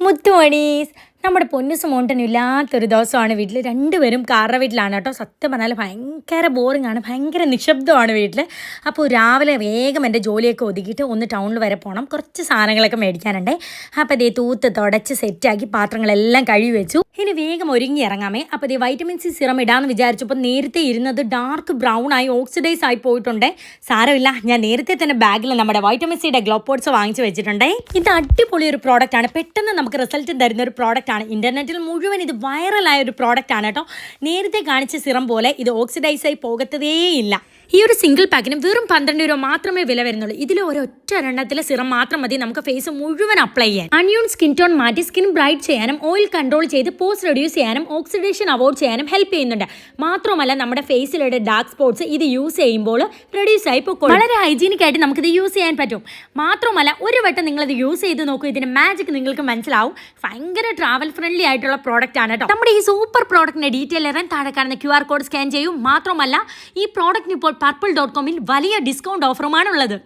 ಮುತ್ತು ಮಡೀಸ್ നമ്മുടെ പൊന്നുസ് മോണ്ടനും ഇല്ലാത്തൊരു ദിവസമാണ് വീട്ടിൽ രണ്ടുപേരും കാറ വീട്ടിലാണ് കേട്ടോ. സത്യം പറഞ്ഞാൽ ഭയങ്കര ബോറിംഗ് ആണ്. ഭയങ്കര നിശബ്ദമാണ് വീട്ടിൽ അപ്പോൾ രാവിലെ വേഗം എന്റെ ജോലിയൊക്കെ ഒതുക്കിയിട്ട് ഒന്ന് ടൗണിൽ വരെ പോകണം കുറച്ച് സാധനങ്ങളൊക്കെ മേടിക്കാനുണ്ടേ. അപ്പോൾ ഇതേ തൂത്ത് തുടച്ച് സെറ്റാക്കി പാത്രങ്ങളെല്ലാം കഴുകി വെച്ചു. ഇനി വേഗം ഒരുങ്ങി ഇറങ്ങാമേ. അപ്പോൾ ഇതേ വൈറ്റമിൻ സി സിറം ഇടാമെന്ന് വിചാരിച്ചപ്പോൾ നേരത്തെ ഇരുന്നത് ഡാർക്ക് ബ്രൗൺ ആയി ഓക്സിഡൈസ് ആയി പോയിട്ടുണ്ട്. സാരമില്ല. ഞാൻ നേരത്തെ തന്നെ ബാഗിൽ നമ്മുടെ വൈറ്റമിൻ സിയുടെ ഗ്ലോപ്പോട്സ് വാങ്ങിച്ചു വെച്ചിട്ടുണ്ടേ. ഇത് അടിപൊളി ഒരു പ്രോഡക്റ്റ് ആണ്. പെട്ടെന്ന് നമുക്ക് റിസൾട്ട് തരുന്ന ഒരു പ്രോഡക്റ്റ് ആണ്. ഇന്റർനെറ്റിൽ മുഴുവൻ ഇത് വൈറലായ ഒരു പ്രോഡക്റ്റാണ് കേട്ടോ. നേരത്തെ കാണിച്ച സിറം പോലെ ഇത് ഓക്സിഡൈസായി പോകത്തതേയില്ല. ഈ ഒരു സിംഗിൾ പാക്കിന് വെറും പന്ത്രണ്ട് രൂപ മാത്രമേ വില വരുന്നുള്ളൂ. ഇതിൽ ഒരൊറ്റ എണ്ണത്തിലെ സിറം മാത്രം മതി. നമുക്ക് ഫേസ് മുഴുവൻ അപ്ലൈ ചെയ്യാൻ. അൺയൂൺ സ്കിൻ ടോൺ മാറ്റി സ്കിൻ ബ്രൈറ്റ് ചെയ്യാനും ഓയിൽ കൺട്രോൾ ചെയ്ത് പോസ്റ്റ് റെഡ്യൂസ് ചെയ്യാനും ഓക്സിഡേഷൻ അവോയ്ഡ് ചെയ്യാനും ഹെൽപ്പ് ചെയ്യുന്നുണ്ട്. മാത്രമല്ല നമ്മുടെ ഫേസിലുള്ള ഡാർക്ക് സ്പോട്ട്സ് ഇത് യൂസ് ചെയ്യുമ്പോൾ റെഡ്യൂസ് ആയി പോകും വളരെ ഹൈജീനിക് ആയിട്ട് നമുക്കിത് യൂസ് ചെയ്യാൻ പറ്റും. മാത്രമല്ല ഒരു വട്ടം നിങ്ങളിത് യൂസ് ചെയ്ത് നോക്കൂ. ഇതിന്റെ മാജിക് നിങ്ങൾക്ക് മനസ്സിലാവും. ഭയങ്കര ട്രാവൽ ഫ്രണ്ട്ലി ആയിട്ടുള്ള പ്രോഡക്റ്റ് ആണ് കേട്ടോ നമ്മുടെ ഈ സൂപ്പർ പ്രോഡക്റ്റിന്റെ ഡീറ്റെയിൽ അറിയാൻ താഴെ കാണുന്ന ക്യു ആർ കോഡ് സ്കാൻ ചെയ്യും. മാത്രമല്ല ഈ പ്രോഡക്റ്റിന് ഇപ്പോൾ പർപ്പിൾ ഡോട്ട് കോമിൽ വലിയ ഡിസ്കൗണ്ട് ഓഫറുമാണുള്ളത്